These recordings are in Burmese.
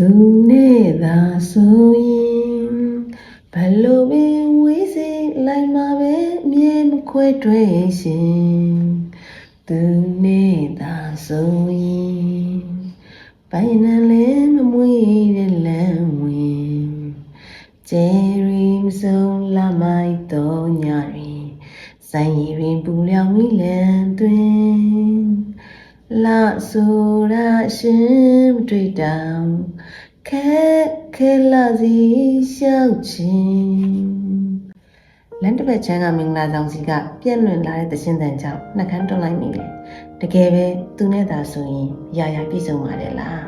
သူနဲ့သာဆိုရင်ဘလို့ပင်ဝေးစိလိုက်မှာပဲအမြဲမခွဲတွဲရှင်သူနဲ့သာဆိုရင်ဘိုင်နလည်းမမွေးတဲ့လမ်းဝင်ကျယ်ရီမဆုံးလာမိုက်တော့ညရီဆိုင်ရီရင်ပူလျောင်မိလန်တွင် လာဆိုရရှင်မတွေ့တောင်ခဲခဲလာစီရှောက်ချင်းလန်တစ်ပတ်ချမ်းကမင်္ဂလာဆောင်စီကပြက်လွင်လာတဲ့သရှင်တန်ကြောင့်နှက်ခမ်းတွန်းလိုက်မိလေတကယ်ပဲသူနဲ့သာဆိုရင်ရာရာပြည့်စုံပါတယ်လား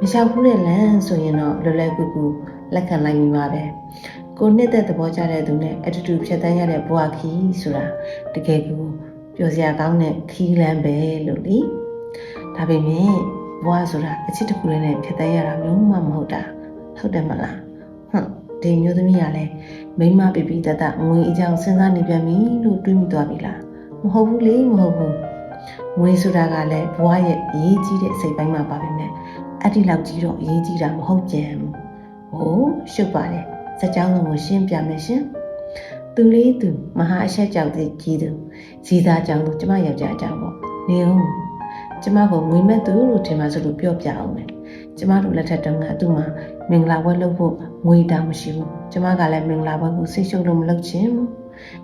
မလျှောက်ဘူးတဲ့လမ်းဆိုရင်တော့လွယ်လွယ်ကူကူလက်ခံလိုက်မိပါပဲကိုနှစ်သက်သဘောကျတဲ့သူနဲ့အတူတူဖြတ်တန်းရတဲ့ဘဝခီးဆိုတာတကယ်ကူ ပျော်စရာကောင်းတဲ့ခီးလမ်းပဲလို့လीဒါပေမဲ့ဘဝဆိုတာအချစ်တစ်ခုလေးနဲ့ဖြတ်တန်းရတာမျိုးမှမဟုတ်တာဟုတ်တယ်မလားဟွန်းဒီမျိုးသမီးကလည်းမိန်းမပြပြတတ်တငွေအကြောင်းစဉ်းစားနေပြန်ပြီလို့တွေးမိသွားပြီလားမဟုတ်ဘူးလေမဟုတ်ဘူးငွေဆိုတာကလည်းဘဝရဲ့အရေးကြီးတဲ့စိတ်ပိုင်းမှာပါပဲနဲ့အဲ့ဒီလောက်ကြီးတော့အရေးကြီးတာမဟုတ်ကြဘူးဟိုးရှုပ်ပါတယ်စကြောင်းလုံးကိုရှင်းပြမယ်ရှင် သူလေးသူမဟာအဆက်ကြောက်တဲ့ကြီးသူဇီသာကြောင့်လို့ကျမယောက်ျားအကြောင်းပေါ့နေအောင်ကျမကိုငွေမဲ့သူလို့ထင်မှဆိုလို့ပြောပြအောင်မယ်ကျမတို့လက်ထက်တုန်းကသူ့မှာမင်္ဂလာပွဲလုပ်ဖို့ငွေတောင်မရှိဘူးကျမကလည်းမင်္ဂလာပွဲကိုစိတ်ရှုပ်လို့မလုပ်ချင်ဘူး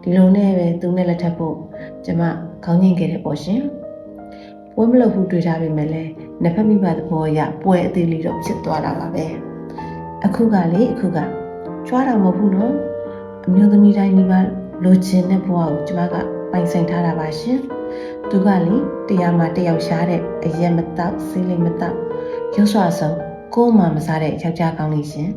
ဒီလိုနဲ့ပဲသူနဲ့လက်ထပ်ဖို့ကျမခေါင်းငိမ့်ခဲ့တယ်ပေါ့ရှင်ပွဲမလုပ်ဘူးတွေ့ထားပေမဲ့လည်းနှစ်ဖက်မိဘသဘောအရပွဲအသေးလေးတော့ဖြစ်သွားတာပါပဲအခုကလေအခုကကြွားတာမဟုတ်ဘူးနော် အမျိုးသမီးတိုင်းဒီမှာလိုချင်တဲ့ဘဝကိုကျမကပိုင်ဆိုင်ထားတာပါရှင်သူကလေတရားမှတယောက်ရှားတဲ့အရက်မတောက်ဆေးလေးမတောက်ရုပ်ဆွာဆုံးကိုယ်မှမစားတဲ့ယောက်ျားကောင်းလေးရှင်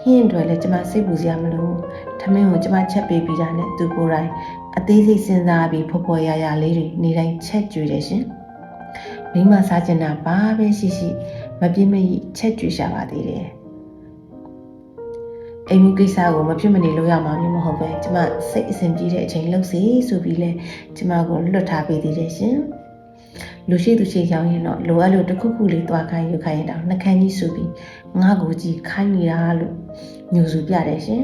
ဟင်းတွေလည်းကျမစိတ်ပူစရာမလိုထမင်းကိုကျမချက်ပေးပြီးတာနဲ့သူကိုယ်တိုင်အသေးစိတ်စဉ်းစားပြီးဖော်ဖော်ရရလေးတွေနေတိုင်းချက်ကြွေတယ်ရှင်မိမစားကျင်တာဘာပဲရှိရှိမပြင်းမရချက်ကြွေရှာပါသေးတယ် အိမ်မှုကိစ္စကိုမဖြစ်မနေလုပ်ရမှာမျိုးမဟုတ်ပဲကျမစိတ်အစဉ်ပြေတဲ့အချိန်လုပ်စီဆိုပြီးလဲကျမကိုလွတ်ထားပေးသေးတယ်ရှင်လူရှိသူရှိရောက်ရင်တော့လိုအပ်လို့တစ်ခုခုလေးသွားခိုင်းယူခိုင်းရင်တော့နှကန်းကြီးဆိုပြီးငါ့ကိုကြည့်ခိုင်းနေတာလို့ညူစုပြတယ်ရှင်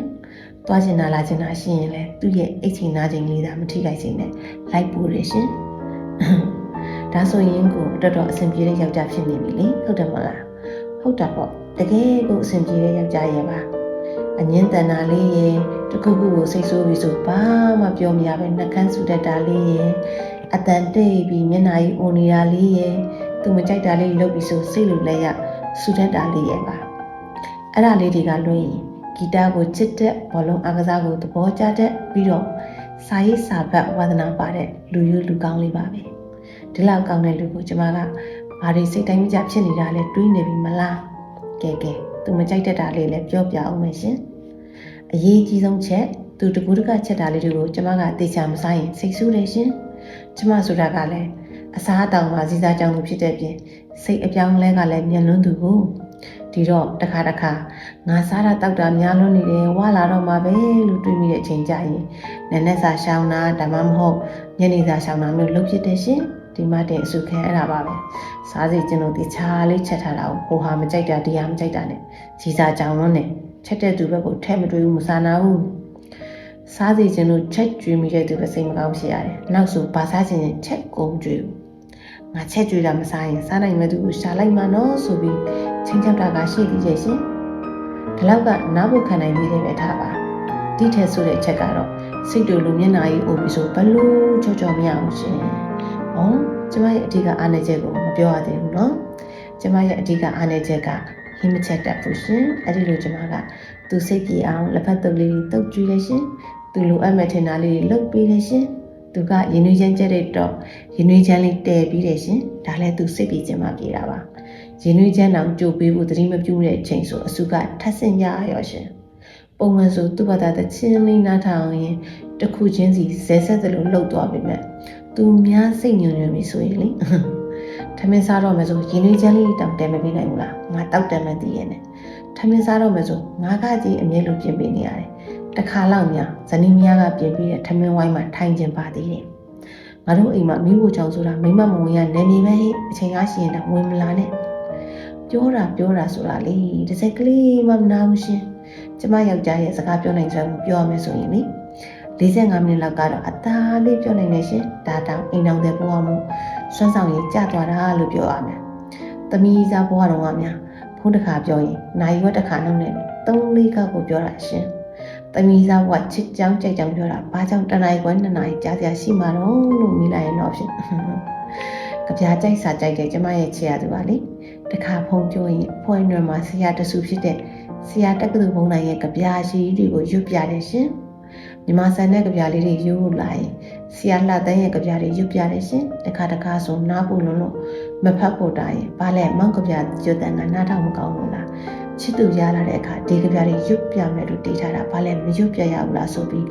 သွားချင်တာလာချင်တာရှိရင်လဲသူ့ရဲ့အိတ်ချိန်နာချိန်လေးသာမထိခိုက်စေနဲ့လိုက်ပို့ရရှင်ဒါဆိုရင်ကိုတော်တော်အဆင်ပြေတဲ့ယောက်ျားဖြစ်နေပြီလေဟုတ်တယ်မလားဟုတ်တာပေါ့တကယ်ကိုအဆင်ပြေတဲ့ယောက်ျားရဲ့ပါ အငင်းတန်တာလေးရဲ့တခုခုကိုစိတ်ဆိုးပြီးဆိုဘာမှပြောမရပဲနှကန်းဆူတတ်တာလေးရဲ့အတန်တိတ်ပြီးမျက်နှာကြီးအိုနေတာလေးရဲ့သူမကြိုက်တာလေးလုပ်ပြီးဆိုစိတ်လိုလဲရဆူတတ်တာလေးရဲ့ပါအဲ့ဒါလေးတွေကလွှင့်ရင်ဂီတကိုချစ်တဲ့ဘောလုံးအားကစားကိုသဘောကျတဲ့ပြီးတော့စာရေးစာဖတ်ဝါသနာပါတဲ့လူယူလူကောင်းလေးပါပဲဒီလောက်ကောင်းတဲ့လူကိုကျမကဘာတွေစိတ်တိုင်းမကြဖြစ်နေတာလဲတွေးနေပြီမလားကဲကဲသူမကြိုက်တတ်တာလေးလည်းပြောပြအောင်မယ်ရှင် အရေးကြီးဆုံးချက်သူတကူတကချက်တာလေးတွေကိုကျမကတေချာမစားရင်စိတ်ဆိုးတယ်ရှင်ကျမဆိုတာကလည်းအစားအသောက်မှာစီစားကြောင်းလို့ဖြစ်တဲ့ပြင်စိတ်အပြောင်းလဲကလည်းမျက်လွန်းသူကိုဒီတော့တစ်ခါတစ်ခါငါစားတာတောက်တာများလွန်းနေတယ်ဝါလာတော့မှာပဲလို့တွေးမိတဲ့အချိန်ကြရင်နည်းနည်းစာရှောင်းတာဒါမှမဟုတ်ညနေစာရှောင်းတာမျိုးလုပ်ဖြစ်တယ်ရှင်ဒီမတဲ့အစုခံအဲ့ဒါပါပဲစားစီကျင်လို့တခြားလေးချက်ထားတာကိုဟိုဟာမကြိုက်တာဒီဟာမကြိုက်တာနဲ့စီစားကြောင်လွန်းနဲ့ ချက်တဲ့သူဘက်ကိုထဲမတွေးဘူးမစားနာဘူးစားစီကျင်လို့ချက်ကျွေးမိတဲ့သူပဲစိတ်မကောင်းဖြစ်ရတယ်နောက်ဆိုဘာစားချင်ရင်ချက်ကုန်ကျွေးဘူးငါချက်ကျွေးတာမစားရင်စားနိုင်မဲ့သူကိုရှာလိုက်မှာနော်ဆိုပြီးချင်းချောက်တာကရှိသေးရဲ့ရှင်ဒီလောက်ကနားဖို့ခံနိုင်သေးတယ်ပဲထားပါတိထဲဆိုတဲ့အချက်ကတော့စိတ်တူလူမျက်နှာကြီးအိုပြီးဆိုဘလို့ကြောကြောမရအောင်ရှင်။ဟောကျမရဲ့အဓိကအားနည်းချက်ကိုမပြောရသေးဘူးနော်။ကျမရဲ့အဓိကအားနည်းချက်က ဟင်းမချက်တတ်ဘူးရှင်။အဲ့ဒီလိုကျမကသူစိတ်ကြည်အောင်လက်ဖက်တုပ်လေးတုပ်ကြည့်လိုက်ရှင်။သူလိုအပ်မဲ့ထင်တာလေးတွေလုပ်ပေးတယ်ရှင်။သူကရင်နှွေးချမ်းကျက်တဲ့တော့ရင်နှွေးချမ်းလေးတည်ပြီးတယ်ရှင်။ဒါလည်းသူစိတ်ပြေချင်မှပြေတာပါ။ရင်နှွေးချမ်းအောင်ကြိုပေးဖို့သတိမပြုတဲ့အချိန်ဆိုအစုကထပ်ဆင့်ရရောရှင်။ပုံမှန်ဆိုသူ့ဘာသာတချင်းလေးနားထောင်ရင်တစ်ခုချင်းစီဇဲဆက်သလိုလှုပ်သွားပြီမဲ့သူများစိတ်ညွန်ညွန်ပြီဆိုရင်လေ ထမင်းစားတော့မယ်ဆိုရင်နှွေးချမ်းလေးတောင်တဲမပေးနိုင်ဘူးလားငါတောက်တယ်မှသိရဲ့နဲ့ထမင်းစားတော့မယ်ဆိုငါကကြီးအမြဲလိုပြင်ပေးနေရတယ်တခါလောက်များဇနီးမယားကပြင်ပြီးတဲ့ထမင်းဝိုင်းမှာထိုင်ကျင်ပါသေးတယ်ငါတို့အိမ်မှာမိဖို့ချောင်းဆိုတာမိမမဝင်ရနေနေပဲဟိအချိန်ကားရှိရင်တော့ဝင်မလာနဲ့ဘပြောတာပြောတာဆိုတာလေတစ်စက်ကလေးမှမနာဘူးရှင်ကျမယောက်ျားရဲ့စကားပြောနိုင်စွမ်းကိုပြောရမယ်ဆိုရင်လေ45မိနစ်လောက်ကတော့အသားလေးပြောနိုင်နေရှင်ဒါတောင်အိမ်တော်တဲ့ဘဝမှု စွမ်းဆောင်ရည်ကျသွားတာလို့ပြောရမယ်သမီးစားဘဝတော်ကများဖုန်းတစ်ခါပြောရင်နိုင်ရွက်တစ်ခါနှုတ်နဲ့3လေးခေါက်ကိုပြောတာရှင်သမီးစားဘဝချစ်ကြောင်းကြိုက်ကြောင်းပြောတာဘာကြောင့်တနားရီခွဲ2နာရီကြာစရာရှိမှာတော့လို့မိလိုက်ရင်တော့ဖြစ်ကြပြားကြိုက်စာကြိုက်တယ်ကျမရဲ့ချစ်ရသူပါလေတခါဖုန်းပြောရင်ဖွဲ့နွယ်မှာဆရာတဆူဖြစ်တဲ့ဆရာတက္ကသိုလ်ဘုံနိုင်ရဲ့ကြပြားရှိတွေကိုရွတ်ပြတယ်ရှင် မြမဆန်တဲ့ကြပြားလေးတွေယူလာရင်ဆရာလှတန်းရဲ့ကြပြားတွေရွတ်ပြတယ်ရှင်တခါတခါဆိုနားဖို့လုံးလို့မဖတ်ဖို့တာရင်ဘာလဲမောင်ကြပြားကျွတ်တန်ကနားထောင်မကောင်းလို့လားချစ်သူရလာတဲ့အခါဒီကြပြားတွေရွတ်ပြမယ်လို့တေးထားတာဘာလဲမရွတ်ပြရဘူးလားဆိုပြီး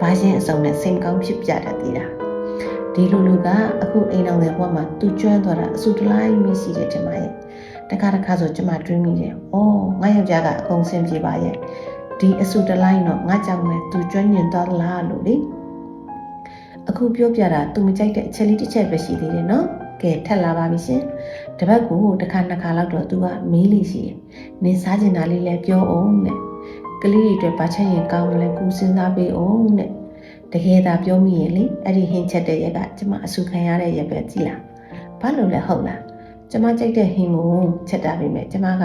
ဘာရှင်းအစုံနဲ့စိတ်ကောင်းဖြစ်ပြတတ်သေးတာဒီလိုလူကအခုအိမ်အောင်တဲ့ဘဝမှာသူကျွမ်းသွားတာအဆူတလိုက်မရှိတဲ့ထင်ပါရဲ့တခါတခါဆိုကျမတွေးမိတယ်။အော်ငါယောက်ျားကအကုန်ဆင်ပြေပါရဲ့။ ဒီအဆူတလိုက်တော့ငါကြောင့်ပဲသူကျွမ်းကျင်သွားသလားလို့လေ။အခုပြောပြတာသူမကြိုက်တဲ့အချက်လေးတစ်ချက်ပဲရှိသေးတယ်နော်။ကဲထက်လာပါပြီရှင်။တပတ်ကိုတစ်ခါနှစ်ခါလောက်တော့သူကမေးလို့ရှိရင်နင်စားကျင်တာလေးလည်းပြောအောင်တဲ့။ကလေးတွေအတွက်ဘာချက်ရင်ကောင်းမလဲကူစဉ်းစားပေးအောင်တဲ့။တကယ်သာပြောမိရင်လေအဲ့ဒီဟင်းချက်တဲ့ရက်ကကျမအဆူခံရတဲ့ရက်ပဲကြည်လား။ဘာလို့လဲဟုတ်လား။ကျမကြိုက်တဲ့ဟင်းကိုချက်တာပဲမဲ့ကျမက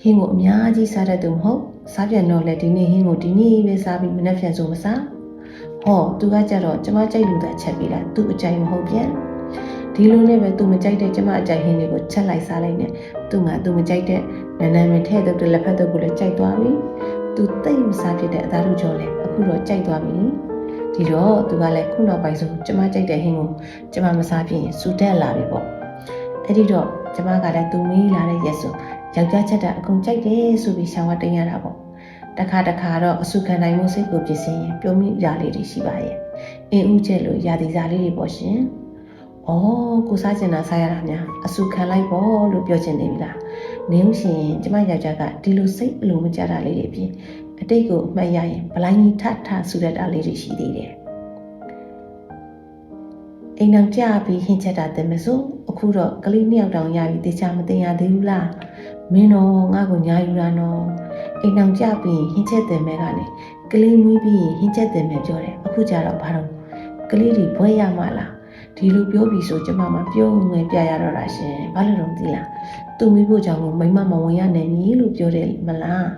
ဟင်းကိုအများကြီးစားတတ်သူမဟုတ် စားပြန်တော့လေဒီနေ့ဟင်းကိုဒီနေ့ပဲစားပြီးမနှက်ပြန်ဆိုမစားဟောသူကကြတော့ကျမကြိုက်လို့သာချက်ပြီးတာသူ့အကြိုက်မဟုတ်ပြန်ဒီလိုနဲ့ပဲသူမကြိုက်တဲ့ကျမအကြိုက်ဟင်းတွေကိုချက်လိုက်စားလိုက်နဲ့သူကသူမကြိုက်တဲ့နန်းနန်းမထဲတော့လက်ဖက်တော့ကိုလည်းကြိုက်သွားပြီသူတိတ်မစားဖြစ်တဲ့အသားတို့ကြော်လဲအခုတော့ကြိုက်သွားပြီဒီတော့သူကလည်းခုနောက်ပိုင်းဆိုကျမကြိုက်တဲ့ဟင်းကိုကျမမစားဖြစ်ရင်စူတက်လာပြီပေါ့အဲ့ဒီတော့ကျမကလည်းသူမေးလာတဲ့ရက်ဆို ယောက်ျားချက်တာအကုန်ကြိုက်တယ်ဆိုပြီးရှောင်းဝတင်ရတာပေါ့တခါတခါတော့အဆုခံနိုင်မှုစိတ်ကိုပြည့်စင်ရင်ပြုံးမိရာလေးတွေရှိပါရဲ့အင်းဦးချက်လို့ရာသီစားလေးတွေပေါ့ရှင်ဩကိုစားကျင်တာစားရတာများအဆုခံလိုက်ပေါ့လို့ပြောချင်နေပြီလားနေဦးရှင်ကျမယောက်ျားကဒီလိုစိတ်အလိုမကြတာလေးတွေပြင်အတိတ်ကိုအမှတ်ရရင်ဗလိုင်းကြီးထထဆူရတာလေးတွေရှိသေးတယ်အိမ်အောင်ကြပြီးဟင်းချက်တာတင်မစို့အခုတော့ကလေးနှစ်ယောက်တောင်ရပြီတေချာမတင်ရသေးဘူးလား မင်းတော့ငါ့ကိုညာယူတာနော်အိမ်အောင်ကြပြီးဟင်းချက်တင်မဲကနေကလေးမွေးပြီးဟင်းချက်တင်မဲပြောတယ်အခုကျတော့ဘာတော့ကလေးတွေဘွဲရမှာလားဒီလိုပြောပြီးဆိုကျမမပြောငယ်ပြရတော့တာရှင်ဘာလို့တော့သိလားသူမိဖို့ကြောင့်မိမမဝင်ရနိုင်ဘူးလို့ပြောတယ်မလား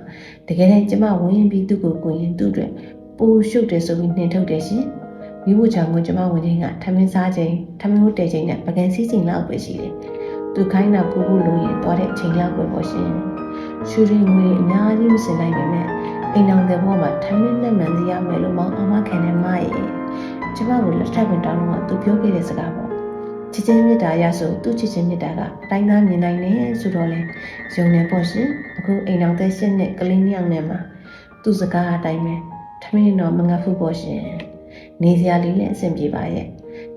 တကယ်တမ်းကျမဝင်ပြီးသူ့ကိုကိုရင်သူ့အတွက်ပိုရှုပ်တယ်ဆိုပြီးနှင်ထုတ်တယ်ရှင်မိဖို့ကြောင့်ကိုကျမဝင်ချင်းကထမင်းစားချိန်ထမင်းကိုတဲချိန်နဲ့ပကံစည်းချိန်လောက်ပဲရှိတယ် သူခိုင်းတာကိုကိုလိုရင်သွားတဲ့အချိန်လောက်ပဲပေါ့ရှင်ရှူရင်ငွေအများကြီးမစင်နိုင်ပေမဲ့အိမ်အောင်တဲ့ဘဝမှာထမင်းနဲ့မှန်စီရမယ်လို့မောင်အမခံနေမှရဲ့ကျမကိုလက်ထပ်ဝင်တောင်းတော့သူပြောခဲ့တဲ့စကားပေါ့ချစ်ချင်းမြတ်တာရဆိုသူ့ချစ်ချင်းမြတ်တာကအတိုင်းသားမြင်နိုင်တယ်ဆိုတော့လေယုံနေပေါ့ရှင်အခုအိမ်အောင်တဲ့ရှင်းနဲ့ကလေးနှစ်ယောက်နဲ့မှာသူ့စကားအတိုင်းပဲထမင်းတော့မငတ်ဘူးပေါ့ရှင်နေစရာလေးလည်းအဆင်ပြေပါရဲ့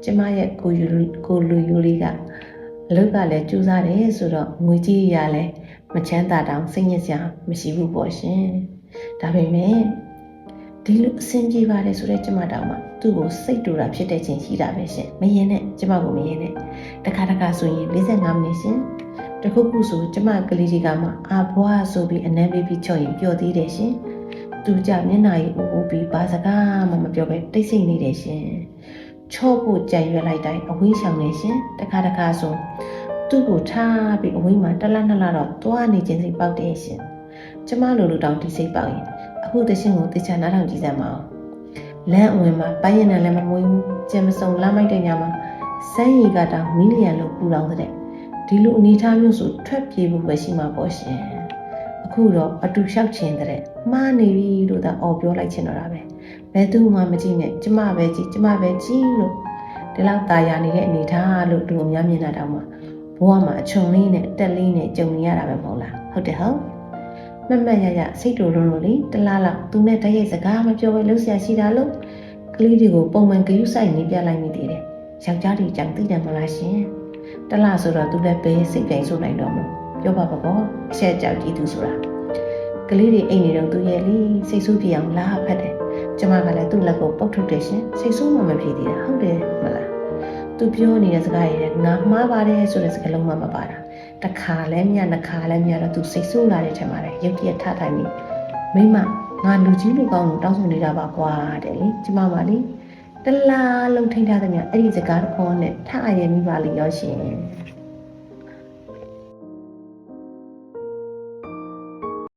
ကျမရဲ့ကိုယူကိုလူယူလေးက အလုပ်ကလည်းကြိုးစားတယ်ဆိုတော့ငွေကြီးရလဲမချမ်းသာတောင်စိတ်ညစ်စရာမရှိဘူးပေါ့ရှင်ဒါပေမဲ့ဒီလိုအဆင်ပြေပါတယ်ဆိုတော့ကျမတောင်မှသူ့ကိုစိတ်တူတာဖြစ်တဲ့ချိန်ရှိတာပဲရှင်မရင်နဲ့ကျမကိုမရင်နဲ့တခါတခါဆိုရင်45မိနစ်ရှင်တခုခုဆိုကျမကလေးကြီးကမှအာဘွားဆိုပြီးအနမ်းပေးပြီးချော့ရင်ပျော်သေးတယ်ရှင်သူကြမျက်နှာကြီးအိုးအိုးပြီးဘာစကားမှမပြောပဲတိတ်ဆိတ်နေတယ်ရှင် ချော့ဖို့ကြံရွက်လိုက်တိုင်းအဝေးဆောင်နေရှင်တခါတခါဆိုသူ့ကိုထားပြီးအဝေးမှာတလားနှစ်လားတော့သွားနေခြင်းစိတ်ပေါက်တယ်ရှင်ကျမလိုလိုတောင်ဒီစိတ်ပေါက်ရင်အခုတရှင်ကိုတေချာနားထောင်ကြည့်စမ်းပါဦးလမ်းအဝင်မှာပိုင်းရင်လည်းမမွေးဘူးကျင်မစုံလမ်းမိုက်တဲ့ညမှာစမ်းရီကတောင်မီလီယံလို့ပူလောင်တဲ့ဒီလိုအနေထားမျိုးဆိုထွက်ပြေးဖို့ပဲရှိမှာပေါ့ရှင် အခုတော့အတူလျှောက်ချင်တဲ့မှားနေပြီလို့သာអော်ပြောလိုက်ချင်တော့တာပဲဘယ်သူမှမကြည့်နဲ့ကျမပဲကြည့်ကျမပဲကြည့်လို့ဒီလောက်ตาရနေတဲ့အနေထားလို့လူအများမြင်တာတောင်မှဘဝမှာအချုံလေးနဲ့အတက်လေးနဲ့ကြုံနေရတာပဲမဟုတ်လားဟုတ်တယ်ဟုတ်မမတ်ရရစိတ်တူလုံးလို့လေတလားလောက်သူနဲ့တည့်ရဲ့စကားမပြောဘဲလှုပ်ရှားရှိတာလို့ကလေးတွေကိုပုံမှန်ဂယုစိုက်နေပြလိုက်မိသေးတယ်ယောက်ျားတွေကြောင့်သိတယ်မလားရှင်တလားဆိုတော့သူလည်းဘယ်စိတ်ပြိုင်ဆိုနိုင်တော့မလို့ ပြောပါပါကောအချက်ကြောက်ကြည့်သူဆိုတာကလေးတွေအိတ်နေတော့သူရဲ့လေစိတ်ဆိုးပြအောင်လာဖတ်တယ်ကျမကလည်းသူ့လက်ကိုပုတ်ထုတ်တယ်ရှင်စိတ်ဆိုးမှမဖြစ်သေးတာဟုတ်တယ်မလားသူပြောနေတဲ့စကားရည်ငါမှားပါတယ်ဆိုတဲ့စကားလုံးမှမပါတာတတစ်ခါလဲမြတ်နှစ်ခါလဲမြတ်တော့သူစိတ်ဆိုးလာတဲ့ထင်ပါတယ်ရုပ်တရက်ထထိုင်ပြီးမိမငါလူကြီးလူကောင်းကိုတောင်းဆိုနေတာပါကွာတဲ့လေကျမပါလေတလားလုံးထိန်းထားတဲ့မြတ်အဲ့ဒီစကားတစ်ခေါက်နဲ့ထအရင်မိပါလိမ့်ရောရှင်